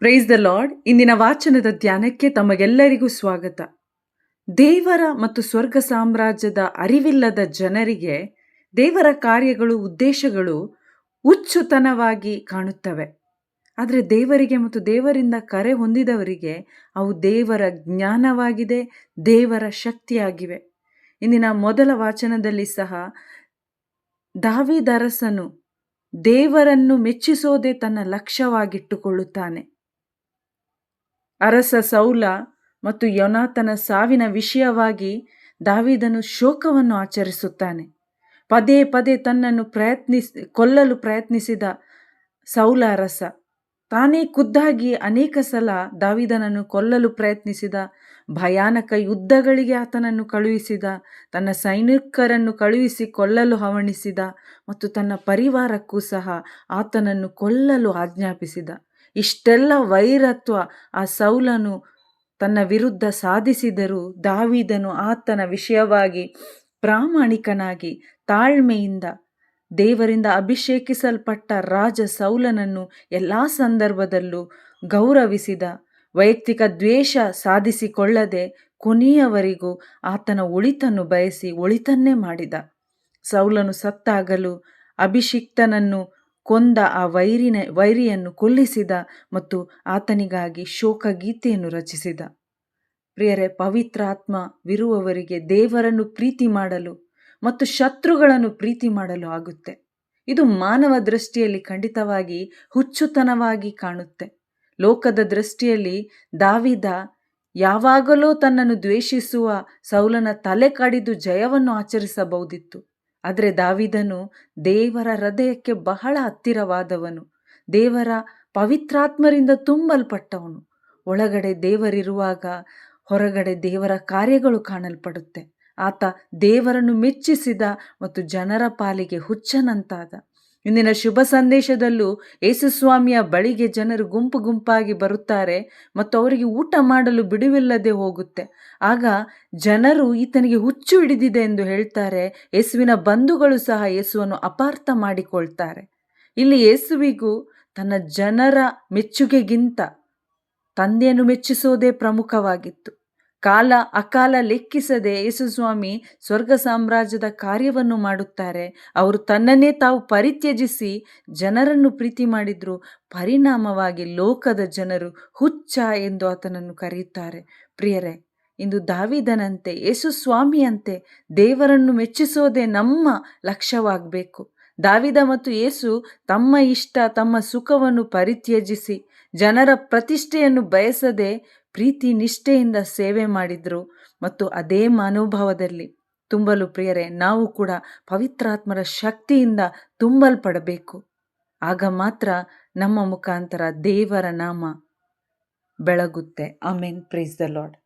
Praise the lord ಇಂದಿನ ವಾಚನದ ಧ್ಯಾನಕ್ಕೆ ತಮಗೆಲ್ಲರಿಗೂ ಸ್ವಾಗತ. ದೇವರ ಮತ್ತು ಸ್ವರ್ಗ ಸಾಮ್ರಾಜ್ಯದ ಅರಿವಿಲ್ಲದ ಜನರಿಗೆ ದೇವರ ಕಾರ್ಯಗಳು, ಉದ್ದೇಶಗಳು ಹುಚ್ಚುತನವಾಗಿ ಕಾಣುತ್ತವೆ. ಆದರೆ ದೇವರಿಗೆ ಮತ್ತು ದೇವರಿಂದ ಕರೆ ಹೊಂದಿದವರಿಗೆ ಅವು ದೇವರ ಜ್ಞಾನವಾಗಿದೆ, ದೇವರ ಶಕ್ತಿಯಾಗಿವೆ. ಇಂದಿನ ಮೊದಲ ವಾಚನದಲ್ಲಿ ಸಹ ದಾವಿದರಸನು ದೇವರನ್ನು ಮೆಚ್ಚಿಸೋದೇ ತನ್ನ ಲಕ್ಷ್ಯವಾಗಿಟ್ಟುಕೊಳ್ಳುತ್ತಾನೆ. ಅರಸ ಸೌಲ ಮತ್ತು ಯೋನಾತನ ಸಾವಿನ ವಿಷಯವಾಗಿ ದಾವಿದನು ಶೋಕವನ್ನು ಆಚರಿಸುತ್ತಾನೆ. ಪದೇ ಪದೇ ತನ್ನನ್ನು ಪ್ರಯತ್ನಿಸ್, ಕೊಲ್ಲಲು ಪ್ರಯತ್ನಿಸಿದ ಸೌಲ ಅರಸ. ತಾನೇ ಖುದ್ದಾಗಿ ಅನೇಕ ಸಲ ದಾವಿದನನ್ನು ಕೊಲ್ಲಲು ಪ್ರಯತ್ನಿಸಿದ ಭಯಾನಕ ಯುದ್ಧಗಳಿಗೆ ಆತನನ್ನು ಕಳುಹಿಸಿದ, ತನ್ನ ಸೈನಿಕರನ್ನು ಕಳುಹಿಸಿ ಕೊಲ್ಲಲು ಹವಣಿಸಿದ ಮತ್ತು ತನ್ನ ಪರಿವಾರಕ್ಕೂ ಸಹ ಆತನನ್ನು ಕೊಲ್ಲಲು ಆಜ್ಞಾಪಿಸಿದ. ಇಷ್ಟೆಲ್ಲ ವೈರತ್ವ ಆ ಸೌಲನು ತನ್ನ ವಿರುದ್ಧ ಸಾಧಿಸಿದರೂ ದಾವಿದನು ಆತನ ವಿಷಯವಾಗಿ ಪ್ರಾಮಾಣಿಕನಾಗಿ ತಾಳ್ಮೆಯಿಂದ ದೇವರಿಂದ ಅಭಿಷೇಕಿಸಲ್ಪಟ್ಟ ರಾಜ ಸೌಲನನ್ನು ಎಲ್ಲ ಸಂದರ್ಭದಲ್ಲೂ ಗೌರವಿಸಿದ, ವೈಯಕ್ತಿಕ ದ್ವೇಷ ಸಾಧಿಸಿಕೊಳ್ಳದೆ ಕೊನೆಯವರೆಗೂ ಆತನ ಒಳಿತನ್ನು ಬಯಸಿ ಒಳಿತನ್ನೇ ಮಾಡಿದ. ಸೌಲನು ಸತ್ತಾಗಲು ಅಭಿಷಿಕ್ತನನ್ನು ಕೊಂದ ಆ ವೈರಿನ, ವೈರಿಯನ್ನು ಕೊಲ್ಲಿಸಿದ ಮತ್ತು ಆತನಿಗಾಗಿ ಶೋಕಗೀತೆಯನ್ನು ರಚಿಸಿದ. ಪ್ರಿಯರೇ ಪವಿತ್ರಾತ್ಮವಿರುವವರಿಗೆ ದೇವರನ್ನು ಪ್ರೀತಿ ಮಾಡಲು ಮತ್ತು ಶತ್ರುಗಳನ್ನು ಪ್ರೀತಿ ಮಾಡಲು ಆಗುತ್ತೆ. ಇದು ಮಾನವ ದೃಷ್ಟಿಯಲ್ಲಿ ಖಂಡಿತವಾಗಿ ಹುಚ್ಚುತನವಾಗಿ ಕಾಣುತ್ತೆ. ಲೋಕದ ದೃಷ್ಟಿಯಲ್ಲಿ ದಾವಿದ ಯಾವಾಗಲೂ ತನ್ನನ್ನು ದ್ವೇಷಿಸುವ ಸೌಲನ ತಲೆ ಕಡಿದು ಜಯವನ್ನು ಆಚರಿಸಬಹುದಿತ್ತು. ಆದರೆ ದಾವಿದನು ದೇವರ ಹೃದಯಕ್ಕೆ ಬಹಳ ಹತ್ತಿರವಾದವನು. ದೇವರ ಪವಿತ್ರಾತ್ಮರಿಂದ ತುಂಬಲ್ಪಟ್ಟವನು. ಒಳಗಡೆ ದೇವರಿರುವಾಗ ಹೊರಗಡೆ ದೇವರ ಕಾರ್ಯಗಳು ಕಾಣಲ್ಪಡುತ್ತೆ. ಆತ ದೇವರನ್ನು ಮೆಚ್ಚಿಸಿದ ಮತ್ತು ಜನರ ಪಾಲಿಗೆ ಹುಚ್ಚನಂತಾದ. ಇಂದಿನ ಶುಭ ಸಂದೇಶದಲ್ಲೂ ಯೇಸುಸ್ವಾಮಿಯ ಬಳಿಗೆ ಜನರು ಗುಂಪು ಗುಂಪಾಗಿ ಬರುತ್ತಾರೆ ಮತ್ತು ಅವರಿಗೆ ಊಟ ಮಾಡಲು ಬಿಡುವಿಲ್ಲದೆ ಹೋಗುತ್ತೆ. ಆಗ ಜನರು ಈತನಿಗೆ ಹುಚ್ಚು ಹಿಡಿದಿದೆ ಎಂದು ಹೇಳ್ತಾರೆ. ಯೇಸುವಿನ ಬಂಧುಗಳು ಸಹ ಯೇಸುವನ್ನು ಅಪಾರ್ಥ ಮಾಡಿಕೊಳ್ತಾರೆ. ಇಲ್ಲಿ ಯೇಸುವಿಗೂ ತನ್ನ ಜನರ ಮೆಚ್ಚುಗೆಗಿಂತ ತಂದೆಯನ್ನು ಮೆಚ್ಚಿಸೋದೇ ಪ್ರಮುಖವಾಗಿತ್ತು. ಕಾಲ ಅಕಾಲ ಲೆಕ್ಕಿಸದೆ ಯೇಸುಸ್ವಾಮಿ ಸ್ವರ್ಗ ಸಾಮ್ರಾಜ್ಯದ ಕಾರ್ಯವನ್ನು ಮಾಡುತ್ತಾರೆ. ಅವರು ತನ್ನನ್ನೇ ತಾವು ಪರಿತ್ಯಜಿಸಿ ಜನರನ್ನು ಪ್ರೀತಿ ಮಾಡಿದ್ರು. ಪರಿಣಾಮವಾಗಿ ಲೋಕದ ಜನರು ಹುಚ್ಚ ಎಂದು ಆತನನ್ನು ಕರೆಯುತ್ತಾರೆ. ಪ್ರಿಯರೇ, ಇಂದು ದಾವಿದನಂತೆ, ಯೇಸುಸ್ವಾಮಿಯಂತೆ ದೇವರನ್ನು ಮೆಚ್ಚಿಸೋದೇ ನಮ್ಮ ಲಕ್ಷ್ಯವಾಗಬೇಕು. ದಾವಿದ ಮತ್ತು ಯೇಸು ತಮ್ಮ ಇಷ್ಟ, ತಮ್ಮ ಸುಖವನ್ನು ಪರಿತ್ಯಜಿಸಿ ಜನರ ಪ್ರತಿಷ್ಠೆಯನ್ನು ಬಯಸದೆ ಪ್ರೀತಿ ನಿಷ್ಠೆಯಿಂದ ಸೇವೆ ಮಾಡಿದ್ರು ಮತ್ತು ಅದೇ ಮನೋಭಾವದಲ್ಲಿ. ತುಂಬಲು ಪ್ರಿಯರೇ, ನಾವು ಕೂಡ ಪವಿತ್ರಾತ್ಮರ ಶಕ್ತಿಯಿಂದ ತುಂಬಲ್ಪಡಬೇಕು. ಆಗ ಮಾತ್ರ ನಮ್ಮ ಮುಖಾಂತರ ದೇವರ ನಾಮ ಬೆಳಗುತ್ತೆ. ಆಮೇನ್. Praise the lord